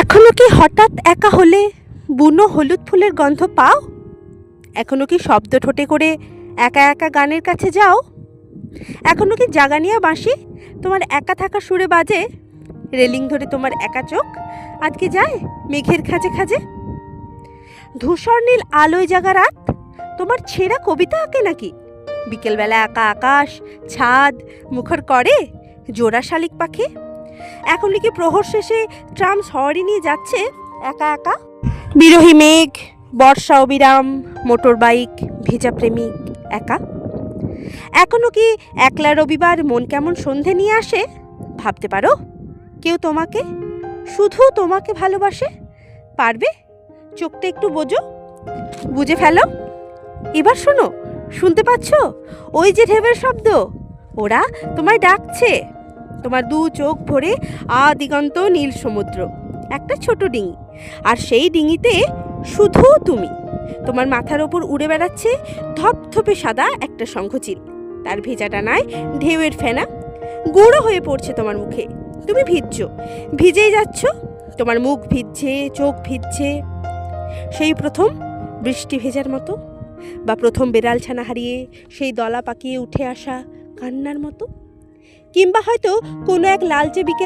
এখনও কি হঠাৎ একা হলে বুনো হলুদ ফুলের গন্ধ পাও? এখনও কি শব্দ ঠোঁটে করে একা একা গানের কাছে যাও? এখনও কি জাগানিয়া বাঁশি তোমার একা থাকা সুরে বাজে? রেলিং ধরে তোমার একা চোখ আজকে যায় মেঘের খাজে খাজে? ধূসর নীল আলোয় জাগা রাত, তোমার ছেঁড়া কবিতা আঁকে নাকি? বিকেলবেলা একা আকাশ, ছাদ, মুখর করে জোড়া শালিক পাখি? এখন কি প্রহর শেষে ট্রাম সওয়ারি নিয়ে যাচ্ছে? একা একা? বিরোহী মেঘ, বর্ষা অবিরাম, মোটর বাইক, ভেজা প্রেমিক, একা? এখনও কি একলা রবিবার মন কেমন সন্ধে নিয়ে আসে? ভাবতে পারো? কেউ তোমাকে? শুধু তোমাকে ভালোবাসে? পারবে? চোখটা একটু বোঝো। বুঝে ফেলো। এবার শোনো, শুনতে পাচ্ছ? ওই যে ঢেবের শব্দ। ওরা তোমায় ডাকছে। তোমার দু চোখ ভরে আদিগন্ত দিগন্ত নীল সমুদ্র, একটা ছোট ডিঙি। আর সেই ডিঙিতে শুধু তুমি। তোমার মাথার ওপর উড়ে বেড়াচ্ছে ধপধপে সাদা একটা শঙ্খচিল। তার ভেজা ডানায় ঢেউয়ের ফেনা। গুঁড়ো হয়ে পড়ছে তোমার মুখে। তুমি ভিজছ। ভিজেই যাচ্ছ। তোমার মুখ ভিজছে, চোখ ভিজছে। সেই প্রথম বৃষ্টি ভেজার মতো বা প্রথম বেড়াল ছানা হারিয়ে সেই দলা পাকিয়ে উঠে আসা কান্নার মতো। কিংবা হয়তো কোনো এক লালচে বিকেল